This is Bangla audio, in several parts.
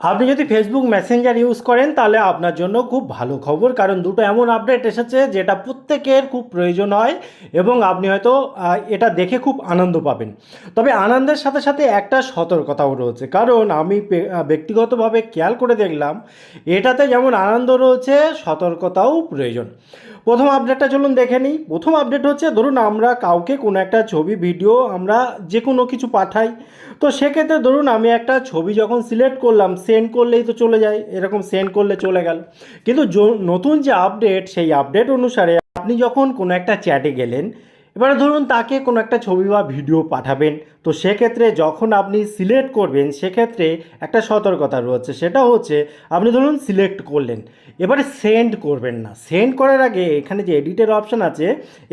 আপনি যদি ফেসবুক মেসেঞ্জার ইউজ করেন, তাহলে আপনার জন্য খুব ভালো খবর। কারণ দুটো এমন আপডেট এসেছে, যেটা প্রত্যেকের খুব প্রয়োজন হয় এবং আপনি হয়তো এটা দেখে খুব আনন্দ পাবেন। তবে আনন্দের সাথে সাথে একটা সতর্কতাও রয়েছে। কারণ আমি ব্যক্তিগতভাবে খেয়াল করে দেখলাম, এটাতে যেমন আনন্দ রয়েছে, সতর্কতাও প্রয়োজন। প্রথম আপডেটটা চলুন দেখে নিই। প্রথম আপডেট হচ্ছে, ধরুন আমরা কাউকে কোনো একটা ছবি ভিডিও আমরা যে কোনো কিছু পাঠাই, তো সেক্ষেত্রে ধরুন আমি একটা ছবি যখন সিলেক্ট করলাম সেন্ড করলেই তো চলে যায়, এরকম সেন্ড করলে চলে গেল। কিন্তু নতুন যে আপডেট সেই আপডেট অনুসারে আপনি যখন কোনো একটা চ্যাটে গেলেন এবারে ধরুন তাকে কোনো একটা ছবি বা ভিডিও পাঠাবেন, তো সেক্ষেত্রে যখন আপনি সিলেক্ট করবেন, সেক্ষেত্রে একটা সতর্কতা রয়েছে, সেটা হচ্ছে আপনি ধরুন সিলেক্ট করলেন, এবারে সেন্ড করবেন না। সেন্ড করার আগে এখানে যে এডিটের অপশান আছে,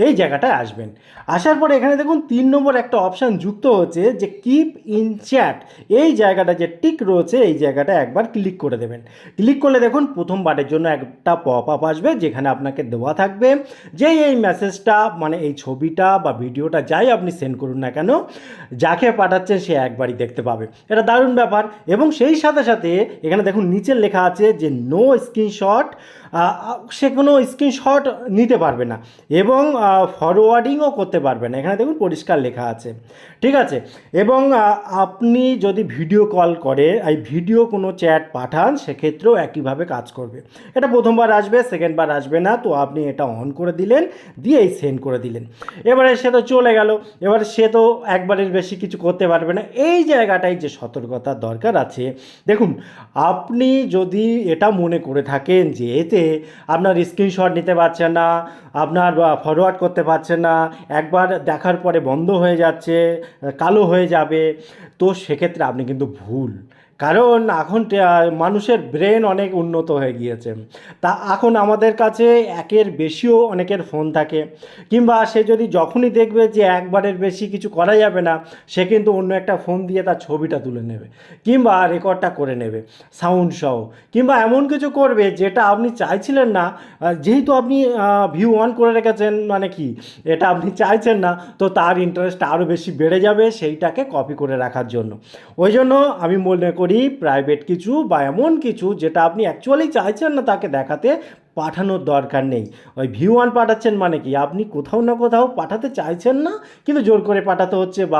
এই জায়গাটায় আসবেন। আসার পরে এখানে দেখুন তিন নম্বর একটা অপশান যুক্ত হচ্ছে যে কিপ ইন চ্যাট এই জায়গাটা যে টিক রয়েছে, এই জায়গাটা একবার ক্লিক করে দেবেন। ক্লিক করলে দেখুন প্রথমবারের জন্য একটা পপ আপ আসবে, যেখানে আপনাকে দেওয়া থাকবে যে এই মেসেজটা মানে এই ছবিটা বা ভিডিওটা যাই আপনি সেন্ড করুন না কেন, যাকে পাঠাচ্ছেন সে একবারই দেখতে পাবে। এটা দারুণ ব্যাপার। এবং সেই সাথে সাথে এখানে দেখুন নিচের লেখা আছে যে নো স্ক্রিনশট সে কোনো স্ক্রিনশট নিতে পারবে না। এবং ফরওয়ার্ডিংও করতে পারবে না। এখানে দেখুন পরিষ্কার লেখা আছে। ঠিক আছে? এবং আপনি যদি ভিডিও কল করে, এই ভিডিও কোনো চ্যাট পাঠান, সেক্ষেত্রেও একইভাবে কাজ করবে। এটা প্রথমবার আসবে সেকেন্ডবার আসবে না, তো আপনি এটা অন করে দিলেন দিয়ে সেন্ড করে দিলেন। এবারে সে তো চলে গেল। এবারে সে তো একবারের বেশি কিছু করতে পারবে না। এই জায়গাটায় যে সতর্কতার দরকার আছে, দেখুন, আপনি যদি এটা মনে করে থাকেন যে এতে আপনার স্ক্রিনশট নিতে পারছেন না, আপনার ফরওয়ার্ড করতে পারছেন না, একবার দেখার পরে বন্ধ হয়ে যাচ্ছে, কালো হয়ে যাবে, তো সেক্ষেত্রে আপনি কিন্তু ভুল। কারণ এখন মানুষের ব্রেন অনেক উন্নত হয়ে গিয়েছে। তা এখন আমাদের কাছে একের বেশিও অনেকের ফোন থাকে। কিংবা সে যদি যখনই দেখবে যে একবারের বেশি কিছু করা যাবে না, সে কিন্তু অন্য একটা ফোন দিয়ে তার ছবিটা তুলে নেবে। কিংবা রেকর্ডটা করে নেবে সাউন্ড সহ। কিংবা এমন কিছু করবে যেটা আপনি চাইছিলেন না যেহেতু আপনি ভিউ অন করে রেখেছেন মানে কি? এটা আপনি চাইছেন না, তো তার ইন্টারেস্ট আরও বেশি বেড়ে যাবে সেইটাকে কপি করে রাখার জন্য। ওই জন্য আমি মনে করি প্রাইভেট কিছু বা এমন কিছু যেটা আপনি অ্যাকচুয়ালি চাইছেন না তাকে দেখাতে, পাঠানোর দরকার নেই। ওই ভিউ ওয়ান পাঠাচ্ছেন মানে কি? আপনি কোথাও না কোথাও পাঠাতে চাইছেন না, কিন্তু জোর করে পাঠাতে হচ্ছে বা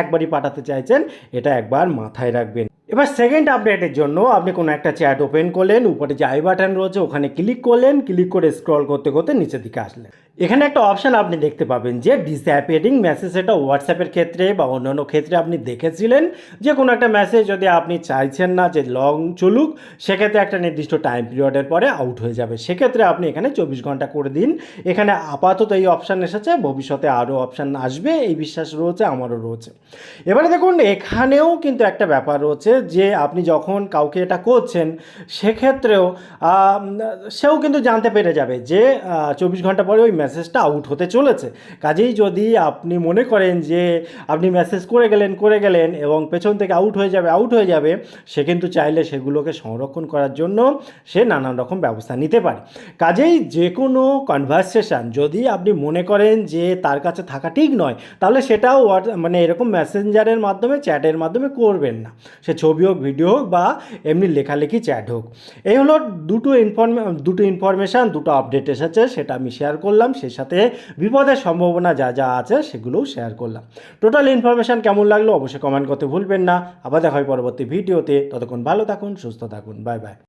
একবারই পাঠাতে চাইছেন, এটা একবার মাথায় রাখবেন। এবার সেকেন্ড আপডেটের জন্য আপনি কোনো একটা চ্যাট ওপেন করলেন, উপরে যে আই বাটন রয়েছে, ওখানে ক্লিক করলেন ক্লিক করে স্ক্রল করতে করতে নিচের দিকে আসলেন। এখানে একটা অপশান আপনি দেখতে পাবেন যে ডিসঅ্যাপিয়ারিং মেসেজ এটা হোয়াটসঅ্যাপের ক্ষেত্রে বা অন্যান্য ক্ষেত্রে আপনি দেখেছিলেন। যে কোনো একটা মেসেজ যদি আপনি চাইছেন না যে লং চলুক, সেক্ষেত্রে একটা নির্দিষ্ট টাইম পিরিয়ডের পরে আউট হয়ে যাবে। সেক্ষেত্রে আপনি এখানে চব্বিশ ঘণ্টা করে দিন। এখানে আপাতত এই অপশান এসেছে, ভবিষ্যতে আরও অপশান আসবে, এই বিশ্বাস রয়েছে, আমারও রয়েছে। এবারে দেখুন, এখানেও কিন্তু একটা ব্যাপার রয়েছে যে আপনি যখন কাউকে এটা করছেন, সেক্ষেত্রেও সেও কিন্তু জানতে পেরে যাবে যে চব্বিশ ঘণ্টা পরে ওই মেসেজটা আউট হতে চলেছে। কাজেই যদি আপনি মনে করেন যে, আপনি মেসেজ করে গেলেন করে গেলেন এবং পেছন থেকে আউট হয়ে যাবে আউট হয়ে যাবে, সে কিন্তু চাইলে সেগুলোকে সংরক্ষণ করার জন্য সে নানান রকম ব্যবস্থা নিতে পারে। কাজেই যে কোনো কনভারসেশন যদি আপনি মনে করেন যে, তার কাছে থাকা ঠিক নয়, তাহলে সেটাও মানে এরকম মেসেঞ্জারের মাধ্যমে চ্যাটের মাধ্যমে করবেন না। সে ছবি হোক ভিডিও হোক বা এমনি লেখালেখি চ্যাট হোক। এই হলো দুটো ইনফরমে দুটো ইনফরমেশান দুটো আপডেট এসেছে, সেটা আমি শেয়ার করলাম। সেই সাথে বিপদের সম্ভাবনা যা যা আছে, সেগুলোও শেয়ার করলাম। টোটাল ইনফরমেশান কেমন লাগল অবশ্যই কমেন্ট করতে ভুলবেন না। আবার দেখা হয় পরবর্তী ভিডিওতে ততক্ষণ ভালো থাকুন, সুস্থ থাকুন। Bye bye